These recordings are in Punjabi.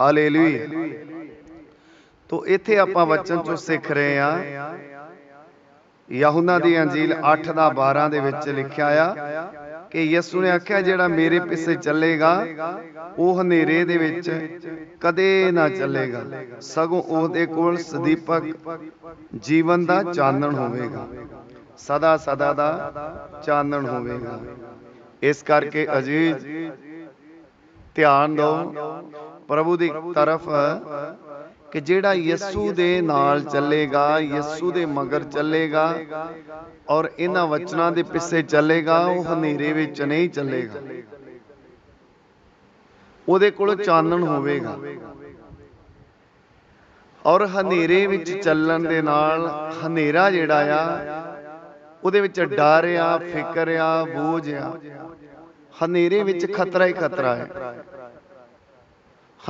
ਹਾਲੇਲੂਇਆ ਤੋ ਇੱਥੇ ਆਪਾਂ ਵਚਨ ਚੋਂ ਸਿੱਖ ਰਹੇ ਆ ਯਹੂਨਾ ਦੀ ਅੰਜੀਲ 8 ਦਾ 12 ਦੇ ਵਿੱਚ ਲਿਖਿਆ ਆ ਕਿ ਯਿਸੂ ਨੇ ਆਖਿਆ, ਜਿਹੜਾ ਮੇਰੇ ਪਿੱਛੇ ਚੱਲੇਗਾ, ਉਹ ਹਨੇਰੇ ਦੇ ਵਿੱਚ ਕਦੇ ਨਾ ਚੱਲੇਗਾ। ਸਗੋਂ ਉਹਦੇ ਕੋਲ ਸਦੀਪਕ ਜੀਵਨ ਦਾ ਚਾਨਣ ਹੋਵੇਗਾ। ਸਦਾ ਸਦਾ ਦਾ ਚਾਨਣ ਹੋਵੇਗਾ। ਇਸ ਕਰਕੇ ਅਜੀਜ਼ ਧਿਆਨ ਦਿਓ। ਪ੍ਰਭੂ ਦੀ ਤਰਫ ਕਿ ਜਿਹੜਾ ਯਿਸੂ ਦੇ ਨਾਲ ਚੱਲੇਗਾ ਯਿਸੂ ਦੇ ਮਗਰ ਚੱਲੇਗਾ ਔਰ ਇਹਨਾਂ ਵਚਨਾਂ ਦੇ ਪਿੱਛੇ ਚੱਲੇਗਾ ਉਹ ਹਨੇਰੇ ਵਿੱਚ ਨਹੀਂ ਚੱਲੇਗਾ। ਉਹਦੇ ਕੋਲ ਚਾਨਣ ਹੋਵੇਗਾ। ਔਰ ਹਨੇਰੇ ਵਿੱਚ ਚੱਲਣ ਦੇ ਨਾਲ ਹਨੇਰਾ ਜਿਹੜਾ ਆ ਉਹਦੇ ਵਿੱਚ ਡਰ ਆ ਫਿਕਰ ਆ। ਬੋਝ ਆ। ਹਨੇਰੇ ਵਿੱਚ ਖਤਰਾ ਹੀ। ਖਤਰਾ ਹੈ।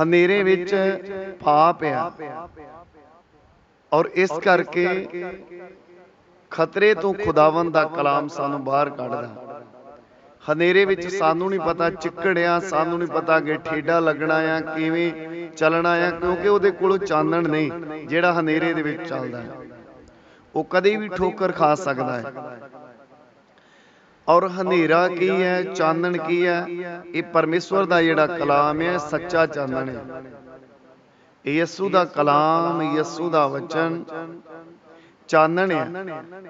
ਹਨੇਰੇ ਵਿੱਚ ਪਾਪ ਆ ਔਰ ਇਸ ਕਰਕੇ ਖਤਰੇ ਤੋਂ ਖੁਦਾਵੰਦ ਦਾ ਕਲਾਮ ਸਾਨੂੰ ਬਾਹਰ ਕੱਢਦਾ। ਹਨੇਰੇ ਵਿੱਚ ਸਾਨੂੰ ਨਹੀਂ ਪਤਾ ਚਿੱਕੜਿਆ ਸਾਨੂੰ ਨਹੀਂ ਪਤਾ ਕਿ ਠੇਡਾ ਲੱਗਣਾ ਆ ਕਿਵੇਂ ਚੱਲਣਾ ਆ ਕਿਉਂਕਿ ਉਹਦੇ ਕੋਲ ਚਾਨਣ ਨਹੀਂ ਜਿਹੜਾ ਹਨੇਰੇ ਦੇ ਵਿੱਚ ਚੱਲਦਾ ਹੈ। ਉਹ ਕਦੇ ਵੀ ਠੋਕਰ ਖਾ ਸਕਦਾ ਹੈ। ਔਰ ਹਨੇਰਾ ਕੀ ਹੈ ਚਾਨਣ ਕੀ ਹੈ? ਇਹ ਪਰਮੇਸ਼ਵਰ ਦਾ ਜਿਹੜਾ ਕਲਾਮ ਹੈ ਸੱਚਾ ਚਾਨਣ ਹੈ। ਯਿਸੂ ਦਾ ਕਲਾਮ ਯਿਸੂ ਦਾ ਵਚਨ ਚਾਨਣ ਹੈ।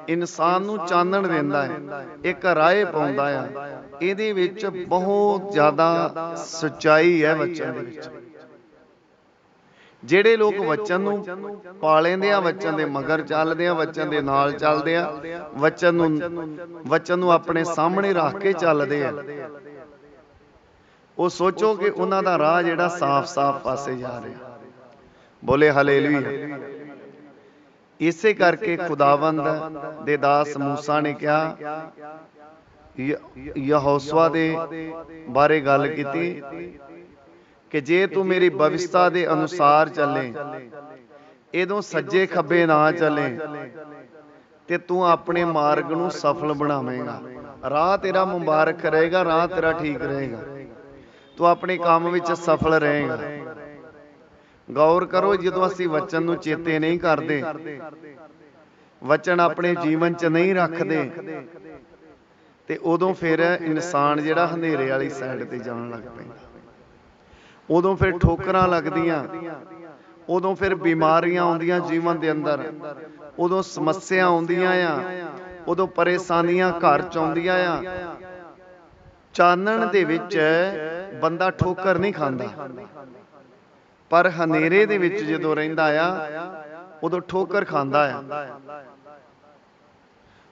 ਇਨਸਾਨ ਨੂੰ ਚਾਨਣ ਦਿੰਦਾ ਹੈ। ਇੱਕ ਰਾਏ ਪਾਉਂਦਾ ਆ ਇਹਦੇ ਵਿੱਚ ਬਹੁਤ ਜ਼ਿਆਦਾ ਸਚਾਈ ਹੈ ਵਚਨ ਦੇ ਵਿੱਚ। ਜਿਹੜੇ ਲੋਕ ਵਚਨ ਨੂੰ ਪਾਲੇਂਦੇ ਆ ਵਚਨ ਦੇ ਮਗਰ ਚੱਲਦੇ ਆ ਵਚਨ ਦੇ ਨਾਲ ਚੱਲਦੇ ਆ ਵਚਨ ਨੂੰ ਵਚਨ ਨੂੰ ਆਪਣੇ ਸਾਹਮਣੇ ਰੱਖ ਕੇ ਚੱਲਦੇ ਆ। ਉਹ ਸੋਚੋ ਕਿ ਉਹਨਾਂ ਦਾ ਰਾਹ ਜਿਹੜਾ ਸਾਫ਼-ਸਾਫ਼ ਪਾਸੇ ਜਾ ਰਿਹਾ। ਬੋਲੇ ਹਾਲੇਲੂਇਆ। ਇਸੇ ਕਰਕੇ ਖੁਦਾਵੰਦ ਦੇ ਦਾਸ ਮੂਸਾ ਨੇ ਕਿਹਾ ਯਹੋਸਵਾ ਦੇ ਬਾਰੇ ਗੱਲ ਕੀਤੀ। ਕਿ ਜੇ ਤੂੰ ਮੇਰੀ ਭਵਿਸ਼ਤਾ ਦੇ ਅਨੁਸਾਰ ਚੱਲੇ ਇਦੋਂ ਸੱਜੇ ਖੱਬੇ ਨਾ ਚੱਲੇ ਤੇ ਤੂੰ ਆਪਣੇ ਮਾਰਗ ਨੂੰ ਸਫਲ ਬਣਾਵੇਂਗਾ। ਰਾਹ ਤੇਰਾ ਮੁਬਾਰਕ ਰਹੇਗਾ ਰਾਹ ਤੇਰਾ ਠੀਕ ਰਹੇਗਾ। ਤੂੰ ਆਪਣੇ ਕੰਮ ਵਿੱਚ ਸਫਲ ਰਹੇਗਾ। ਗੌਰ ਕਰੋ ਜਦੋਂ ਅਸੀਂ ਵਚਨ ਨੂੰ ਚੇਤੇ ਨਹੀਂ ਕਰਦੇ। ਵਚਨ ਆਪਣੇ ਜੀਵਨ 'ਚ ਨਹੀਂ ਰੱਖਦੇ। ਤੇ ਉਦੋਂ ਫਿਰ ਇਨਸਾਨ ਜਿਹੜਾ ਹਨੇਰੇ ਵਾਲੀ ਸਾਈਡ ਤੇ ਜਾਣ ਲੱਗ ਪੈਂਦਾ। ਉਦੋਂ ਫਿਰ ਠੋਕਰਾਂ ਲੱਗਦੀਆਂ। ਉਦੋਂ ਫਿਰ ਬਿਮਾਰੀਆਂ ਆਉਂਦੀਆਂ ਜੀਵਨ ਦੇ ਅੰਦਰ। ਉਦੋਂ ਸਮੱਸਿਆ ਆਉਂਦੀਆਂ ਆ। ਉਦੋਂ ਪਰੇਸ਼ਾਨੀਆਂ ਘਰ ਚ ਆਉਂਦੀਆਂ ਆ। ਚਾਨਣ ਦੇ ਵਿੱਚ ਬੰਦਾ ਠੋਕਰ ਨਹੀਂ ਖਾਂਦਾ। ਪਰ ਹਨੇਰੇ ਦੇ ਵਿੱਚ ਜਦੋਂ ਰਹਿੰਦਾ ਆ ਉਦੋਂ ਠੋਕਰ ਖਾਂਦਾ ਆ।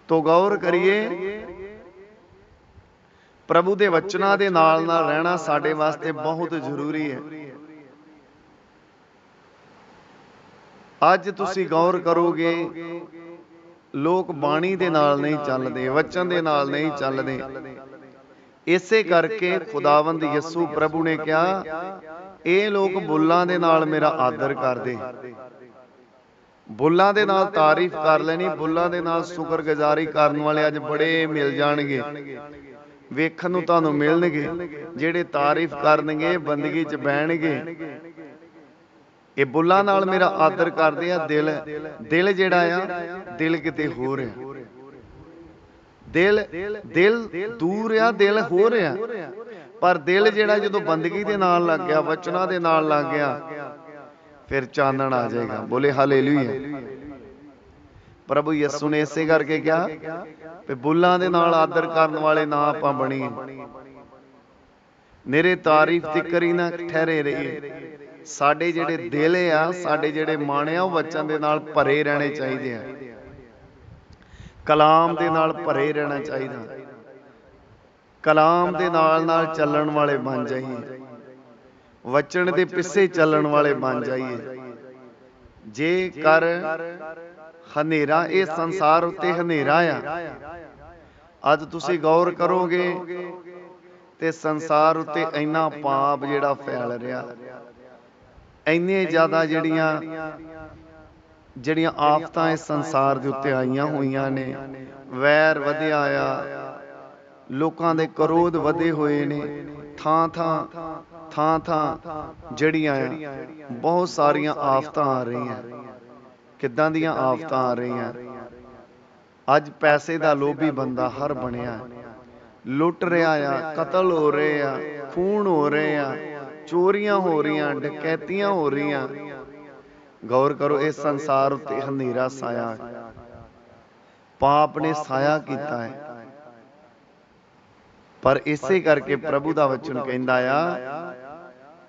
ਤੋ ਗੌਰ ਕਰੀਏ ਪ੍ਰਭੂ ਦੇ ਵਚਨਾਂ ਦੇ ਨਾਲ ਨਾਲ ਰਹਿਣਾ ਸਾਡੇ ਵਾਸਤੇ ਬਹੁਤ ਜ਼ਰੂਰੀ ਹੈ। ਅੱਜ ਤੁਸੀਂ ਗੌਰ ਕਰੋਗੇ ਲੋਕ ਬਾਣੀ ਦੇ ਨਾਲ ਨਹੀਂ ਚੱਲਦੇ ਵਚਨ ਦੇ ਨਾਲ ਨਹੀਂ ਚੱਲਦੇ। ਇਸੇ ਕਰਕੇ ਖੁਦਾਵੰਦ ਯਿਸੂ ਪ੍ਰਭੂ ਨੇ ਕਿਹਾ ਇਹ ਲੋਕ ਬੁੱਲਾਂ ਦੇ ਨਾਲ ਮੇਰਾ ਆਦਰ ਕਰਦੇ। ਬੁੱਲਾਂ ਦੇ ਨਾਲ ਤਾਰੀਫ ਕਰ ਲੈਣੀ ਬੁੱਲਾਂ ਦੇ ਨਾਲ ਸ਼ੁਕਰਗੁਜ਼ਾਰੀ ਕਰਨ ਵਾਲੇ ਅੱਜ ਬੜੇ ਮਿਲ ਜਾਣਗੇ। ਵੇਖਣ ਨੂੰ ਤੁਹਾਨੂੰ ਮਿਲਣਗੇ, ਜਿਹੜੇ ਤਾਰੀਫ ਕਰਨਗੇ, ਬੰਦਗੀ 'ਚ ਬਹਿਣਗੇ। ਇਹ ਬੁੱਲਾਂ ਨਾਲ ਮੇਰਾ ਆਦਰ ਕਰਦੇ ਆ, ਦਿਲ ਦਿਲ ਜਿਹੜਾ ਆ, ਦਿਲ ਕਿਤੇ ਹੋ ਰਿਹਾ ਦਿਲ ਦਿਲ ਦੂਰ ਆ, ਦਿਲ ਹੋ ਰਿਹਾ ਪਰ ਦਿਲ ਜਿਹੜਾ ਜਦੋਂ ਬੰਦਗੀ ਦੇ ਨਾਲ ਲੱਗ ਗਿਆ, ਵਚਨਾਂ ਦੇ ਨਾਲ ਲੱਗ ਗਿਆ, ਫਿਰ ਚਾਨਣ ਆ ਜਾਏਗਾ। ਬੋਲੇ, ਹਾਲੇਲੂਇਆ। ਪ੍ਰਭੂ ਯਿਸੂ ਨੇ ਇਸੇ ਕਰਕੇ ਕਿਹਾ ਕਿ ਬੁੱਲਾਂ ਦੇ ਨਾਲ ਆਦਰ ਕਰਨ ਵਾਲੇ ਨਾ ਆਪਾਂ ਬਣੀਏ। ਮੇਰੇ ਤਾਰੀਫ ਤੇ ਨਾ ਠਹਿਰੇ ਰਹੀਏ। ਸਾਡੇ ਜਿਹੜੇ ਦਿਲ ਆ, ਸਾਡੇ ਜਿਹੜੇ ਮਨ ਆ, ਉਹ ਵਚਨ ਦੇ ਨਾਲ ਭਰੇ ਰਹਿਣੇ ਚਾਹੀਦੇ ਆ। ਕਲਾਮ ਦੇ ਨਾਲ ਭਰੇ ਰਹਿਣਾ ਚਾਹੀਦਾ। ਕਲਾਮ ਦੇ ਨਾਲ ਨਾਲ ਚੱਲਣ ਵਾਲੇ ਬਣ ਜਾਈਏ। ਵਚਨ ਦੇ ਪਿੱਛੇ ਚੱਲਣ ਵਾਲੇ ਬਣ ਜਾਈਏ। ਜੇ ਕਰ ਹਨੇਰਾ ਇਹ ਸੰਸਾਰ ਉੱਤੇ ਹਨੇਰਾ ਆ। ਅੱਜ ਤੁਸੀਂ ਗੌਰ ਕਰੋਗੇ ਤੇ ਸੰਸਾਰ ਉੱਤੇ ਇੰਨਾ ਪਾਪ ਜਿਹੜਾ ਫੈਲ ਰਿਹਾ। ਇੰਨੇ ਜ਼ਿਆਦਾ ਜਿਹੜੀਆਂ ਜਿਹੜੀਆਂ ਆਫਤਾਂ ਇਸ ਸੰਸਾਰ ਦੇ ਉੱਤੇ ਆਈਆਂ ਹੋਈਆਂ ਨੇ। ਵੈਰ ਵਧਿਆ ਆ। ਲੋਕਾਂ ਦੇ ਕਰੋਧ ਵਧੇ ਹੋਏ ਨੇ। ਥਾਂ ਥਾਂ ਥਾਂ ਥਾਂ ਜਿਹੜੀਆਂ ਬਹੁਤ ਸਾਰੀਆਂ ਆਫਤਾਂ ਆ ਰਹੀਆਂ। ਕਿੱਦਾਂ ਦੀਆਂ ਆਫਤਾਂ ਆ ਰਹੀਆਂ? ਅੱਜ ਪੈਸੇ ਦਾ ਲੋਭੀ ਬੰਦਾ ਹਰ ਬਣਿਆ। ਲੁੱਟ ਰਿਹਾ ਆ ਕਤਲ ਹੋ ਰਹੇ ਆ ਖੂਨ ਹੋ ਰਹੇ ਆ ਚੋਰੀਆਂ ਹੋ ਰਹੀਆਂ ਡਕੈਤੀਆਂ ਹੋ ਰਹੀਆਂ। ਗੌਰ ਕਰੋ ਇਸ ਸੰਸਾਰ ਉੱਤੇ ਹਨੇਰਾ ਸਾਇਆ। ਪਾਪ ਨੇ ਸਾਇਆ ਕੀਤਾ ਹੈ। ਪਰ ਇਸੇ ਕਰਕੇ ਪ੍ਰਭੂ ਦਾ ਵਚਨ ਕਹਿੰਦਾ ਆ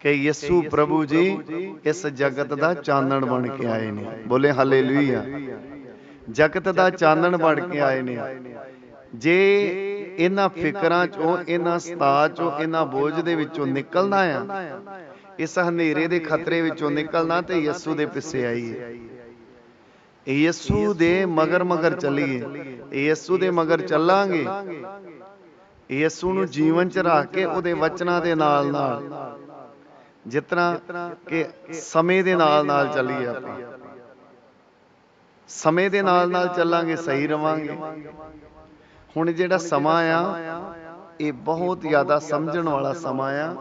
ਕਿ ਯਿਸੂ ਪ੍ਰਭੂ ਜੀ ਇਸ ਜਗਤ ਦਾ ਚਾਨਣ ਬਣ ਕੇ ਆਏ ਨੇ। ਬੋਲੇ ਹਾਲੇਲੂਇਆ। ਜਗਤ ਦਾ ਚਾਨਣ ਬਣ ਕੇ ਆਏ ਨੇ। ਜੇ ਇਹਨਾਂ ਫਿਕਰਾਂ ਚੋਂ ਇਹਨਾਂ ਸਤਾ ਚੋਂ ਇਹਨਾਂ ਬੋਝ ਦੇ ਵਿੱਚੋਂ ਨਿਕਲਣਾ ਆ। ਇਸ ਹਨੇਰੇ ਦੇ ਖਤਰੇ ਵਿੱਚੋਂ ਨਿਕਲਣਾ ਤੇ ਯਿਸੂ ਦੇ ਪਿੱਛੇ ਆਈਏ। ਯਿਸੂ ਦੇ ਮਗਰ ਮਗਰ ਚੱਲੀਏ। ਯਿਸੂ ਦੇ ਮਗਰ ਚੱਲਾਂਗੇ। ਯਿਸੂ ਨੂੰ ਜੀਵਨ ਚ ਰੱਖ ਕੇ ਉਹਦੇ ਵਚਨਾਂ ਦੇ ਨਾਲ। ਨਾਲ। ਜਿਤਨਾ ਕਿ ਸਮੇਂ ਦੇ ਨਾਲ ਨਾਲ ਚੱਲੀਏ ਆਪਾਂ। ਸਮੇਂ ਦੇ ਨਾਲ ਨਾਲ ਚੱਲਾਂਗੇ ਸਹੀ ਰਵਾਂਗੇ। ਹੁਣ ਜਿਹੜਾ ਸਮਾਂ ਆ ਇਹ ਬਹੁਤ ਜ਼ਿਆਦਾ ਸਮਝਣ ਵਾਲਾ ਸਮਾਂ ਆ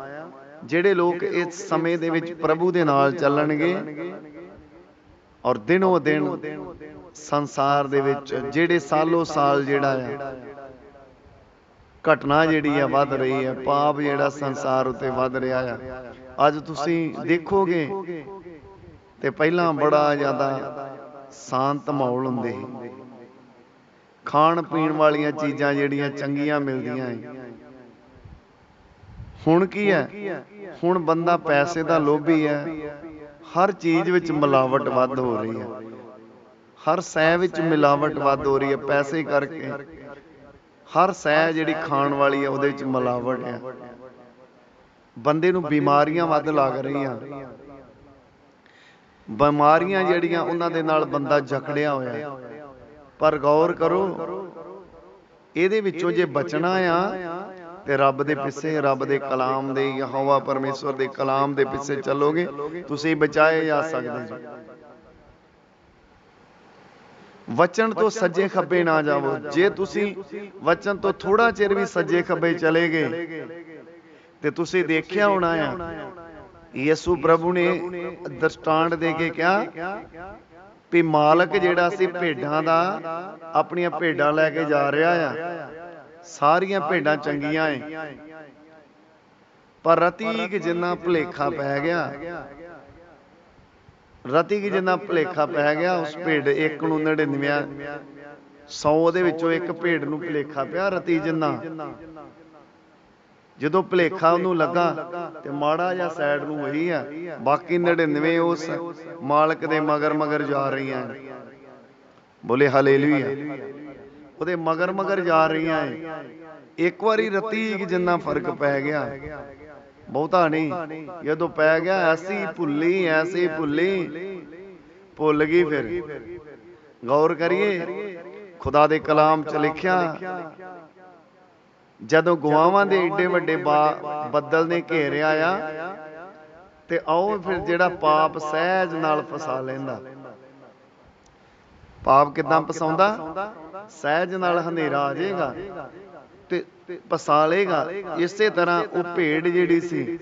ਜਿਹੜੇ ਲੋਕ ਇਸ ਸਮੇਂ ਦੇ ਵਿੱਚ ਪ੍ਰਭੂ ਦੇ ਨਾਲ ਚੱਲਣਗੇ ਔਰ ਦਿਨੋ ਦਿਨ ਸੰਸਾਰ ਦੇ ਵਿੱਚ ਜਿਹੜੇ ਸਾਲੋ ਸਾਲ ਜਿਹੜਾ ਆ ਘਟਨਾ ਜਿਹੜੀ ਆ ਵੱਧ ਰਹੀ ਹੈ ਪਾਪ ਜਿਹੜਾ ਸੰਸਾਰ ਉੱਤੇ ਵੱਧ ਰਿਹਾ ਆ। ਅੱਜ ਤੁਸੀਂ ਦੇਖੋਗੇ ਤੇ ਪਹਿਲਾਂ ਬੜਾ ਜ਼ਿਆਦਾ ਸ਼ਾਂਤ ਮਾਹੌਲ ਹੁੰਦੇ ਸੀ। ਖਾਣ ਪੀਣ ਵਾਲੀਆਂ ਚੀਜ਼ਾਂ ਜਿਹੜੀਆਂ ਚੰਗੀਆਂ ਮਿਲਦੀਆਂ ਹੈ ਹੁਣ ਕੀ ਹੈ? ਹੁਣ ਬੰਦਾ ਪੈਸੇ ਦਾ ਲੋਭੀ ਹੈ। ਹਰ ਚੀਜ਼ ਵਿੱਚ ਮਿਲਾਵਟ ਵੱਧ ਹੋ ਰਹੀ ਹੈ। ਹਰ ਸਹਿ ਵਿੱਚ ਮਿਲਾਵਟ ਵੱਧ ਹੋ ਰਹੀ ਹੈ ਪੈਸੇ ਕਰਕੇ। ਹਰ ਸਹਿ ਜਿਹੜੀ ਖਾਣ ਵਾਲੀ ਹੈ, ਉਹਦੇ ਵਿੱਚ ਮਿਲਾਵਟ ਹੈ। ਬੰਦੇ ਨੂੰ ਬਿਮਾਰੀਆਂ ਵੱਧ ਲੱਗ ਰਹੀਆਂ। ਬਿਮਾਰੀਆਂ ਜਿਹੜੀਆਂ ਉਹਨਾਂ ਦੇ ਨਾਲ ਬੰਦਾ ਜਕੜਿਆ ਹੋਇਆ। ਪਰ ਗੌਰ ਕਰੋ ਇਹਦੇ ਵਿੱਚੋਂ ਜੇ ਬਚਣਾ ਆ ਤੇ ਰੱਬ ਦੇ ਪਿੱਛੇ ਰੱਬ ਦੇ ਕਲਾਮ ਦੇ ਯਹੋਵਾ ਪਰਮੇਸ਼ਵਰ ਦੇ ਕਲਾਮ ਦੇ ਪਿੱਛੇ ਚੱਲੋਗੇ ਤੁਸੀਂ ਬਚਾਏ ਜਾ ਸਕਦੇ ਜੀ ਵਚਨ ਤੋਂ ਸੱਜੇ ਖੱਬੇ ਨਾ ਜਾਵੋ। ਜੇ ਤੁਸੀਂ ਵਚਨ ਤੋਂ ਥੋੜਾ ਚਿਰ ਵੀ ਸੱਜੇ ਖੱਬੇ ਚਲੇ ਗਏ ਤੇ ਤੁਸੀਂ ਦੇਖਿਆ ਹੋਣਾ ਆ। ਯਿਸੂ ਪ੍ਰਭੂ ਨੇ ਦ੍ਰਿਸ਼ਟਾਂਤ ਦੇ ਕੇ ਕਿਹਾ ਵੀ ਮਾਲਕ ਜਿਹੜਾ ਸੀ ਭੇਡਾਂ ਦਾ ਆਪਣੀਆਂ ਭੇਡਾਂ ਲੈ ਕੇ ਜਾ ਰਿਹਾ ਆ। ਸਾਰੀਆਂ ਭੇਡਾਂ ਚੰਗੀਆਂ ਏ। ਪਰ ਰਤੀ ਕਿ ਜਿੰਨਾ ਭੁਲੇਖਾ ਪੈ ਗਿਆ। ਰਤੀ ਕਿ ਜਿੰਨਾ ਭੁਲੇਖਾ ਪੈ ਗਿਆ ਉਸ ਭੇਡ ਇੱਕ ਨੂੰ 99 100 ਦੇ ਵਿੱਚੋਂ ਇੱਕ ਭੇਡ ਨੂੰ ਭੁਲੇਖਾ ਪਿਆ ਰਤੀ ਜਿੰਨਾ। ਜਦੋਂ ਭੁਲੇਖਾ ਉਹਨੂੰ ਲੱਗਾ ਤੇ ਮਾੜਾ ਜਿਹਾ ਸਾਈਡ ਨੂੰ ਹੋਈ ਆ। ਬਾਕੀ 99 ਉਸ ਮਾਲਕ ਦੇ ਮਗਰ ਮਗਰ ਜਾ ਰਹੀਆਂ ਬੋਲੇ ਹਾਲੇਲੂਇਆ। ਉਹਦੇ ਮਗਰ ਮਗਰ ਜਾ ਰਹੀਆਂ ਏ ਇੱਕ ਵਾਰੀ ਰਤੀਕ ਜਿੰਨਾ ਫ਼ਰਕ ਪੈ ਗਿਆ। ਬਹੁਤਾ ਨਹੀਂ। ਜਦੋਂ ਪੈ ਗਿਆ ਐਸੀ ਭੁੱਲੀ ਐਸੀ ਭੁੱਲੀ। ਭੁੱਲ। ਗਈ ਫਿਰ। ਗੌਰ ਕਰੀਏ। ਖੁਦਾ ਦੇ ਕਲਾਮ ਚ ਲਿਖਿਆ। ਜਦੋਂ ਗੁਆਵਾਂ ਦੇ ਏਡੇ ਵੱਡੇ ਬੱਦਲ ਨੇ ਘੇਰਿਆ ਆ ਤੇ ਆਓ ਫਿਰ ਜਿਹੜਾ ਪਾਪ ਸਹਿਜ ਨਾਲ ਫਸਾ ਲੈਂਦਾ। ਪਾਪ ਕਿਦਾਂ ਫਸਾਉਂਦਾ? ਸਹਿਜ ਨਾਲ ਹਨੇਰਾ ਆ ਜਾਏਗਾ ਤੇ ਫਸਾ ਲੇਗਾ ਇਸੇ ਤਰ੍ਹਾਂ ਉਹ ਭੇਡ ਜਿਹੜੀ ਸੀ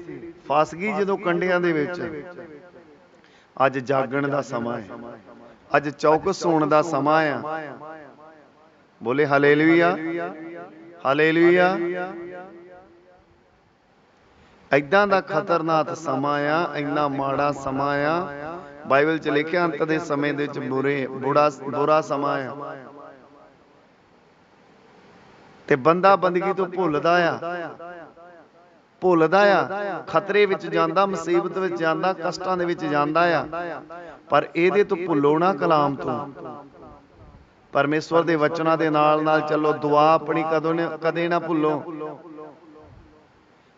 ਫਸ ਗਈ ਜਦੋਂ ਕੰਡਿਆਂ ਦੇ ਵਿੱਚ। ਅੱਜ ਜਾਗਣ ਦਾ ਸਮਾਂ ਹੈ। ਅੱਜ ਚੌਕਸ ਹੋਣ ਦਾ ਸਮਾਂ ਆ। ਬੋਲੇ ਹਾਲੇਲੂਇਆ ਹਾਲੇਲੂਇਆ ਐਦਾਂ ਦਾ ਖਤਰਨਾਕ ਸਮਾਂ ਆ ਇੰਨਾ ਮਾੜਾ ਸਮਾਂ ਆ। ਬਾਈਬਲ 'ਚ ਲਿਖਿਆ ਅੰਤ ਦੇ ਸਮੇਂ ਦੇ ਵਿੱਚ ਬੁਰੇ ਬੁੜਾ ਬੁਰਾ ਸਮਾਂ ਆ। ਤੇ ਬੰਦਾ ਬੰਦਗੀ ਤੋਂ ਭੁੱਲਦਾ ਆ। ਭੁੱਲਦਾ ਆ। ਖਤਰੇ ਵਿੱਚ ਜਾਂਦਾ ਮੁਸੀਬਤ ਵਿੱਚ ਜਾਂਦਾ ਕਸ਼ਟਾਂ ਦੇ ਵਿੱਚ ਜਾਂਦਾ ਆ। ਪਰ ਇਹਦੇ ਤੋਂ ਭੁੱਲੋ ਨਾ ਕਲਾਮ ਤੋਂ। ਪਰਮੇਸ਼ਵਰ ਦੇ ਵਚਨਾਂ ਦੇ ਨਾਲ ਨਾਲ ਚੱਲੋ, ਦੁਆ ਆਪਣੀ ਕਦੋਂ ਕਦੇ ਨਾ ਭੁੱਲੋ।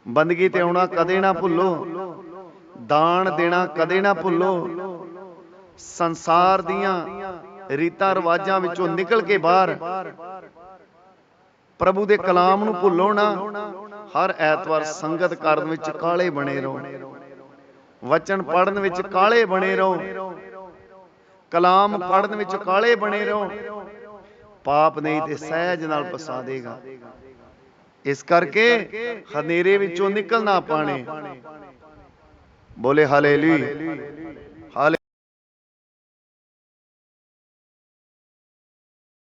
ਬੰਦਗੀ ਤੇ ਆਉਣਾ ਕਦੇ ਨਾ ਭੁੱਲੋ। ਦਾਨ ਦੇਣਾ ਕਦੇ ਨਾ ਭੁੱਲੋ। ਸੰਸਾਰ ਦੀਆਂ ਰੀਤਾਂ ਰਿਵਾਜਾਂ ਵਿੱਚੋਂ ਨਿਕਲ ਕੇ ਬਾਹਰ। ਪ੍ਰਭੂ ਦੇ ਕਲਾਮ ਨੂੰ ਭੁੱਲੋ ਨਾ। ਹਰ ਐਤਵਾਰ ਸੰਗਤ ਕਰਨ ਵਿੱਚ ਕਾਲੇ ਬਣੇ ਰਹੋ। ਵਚਨ ਪੜਨ ਵਿੱਚ ਕਾਲੇ ਬਣੇ ਰਹੋ। ਕਲਾਮ ਪੜਨ ਵਿੱਚ ਕਾਲੇ ਬਣੇ ਰਹੋ। ਪਾਪ ਨਹੀਂ ਤੇ ਸਹਿਜ ਨਾਲ ਪਸਾ ਦੇਗਾ। ਇਸ ਕਰਕੇ ਹਨੇਰੇ ਵਿੱਚੋਂ ਨਿਕਲਣਾ ਪਾਣੇ। ਬੋਲੇ, ਹਾਲੇਲੂਇਆ। ਹਾਲੇ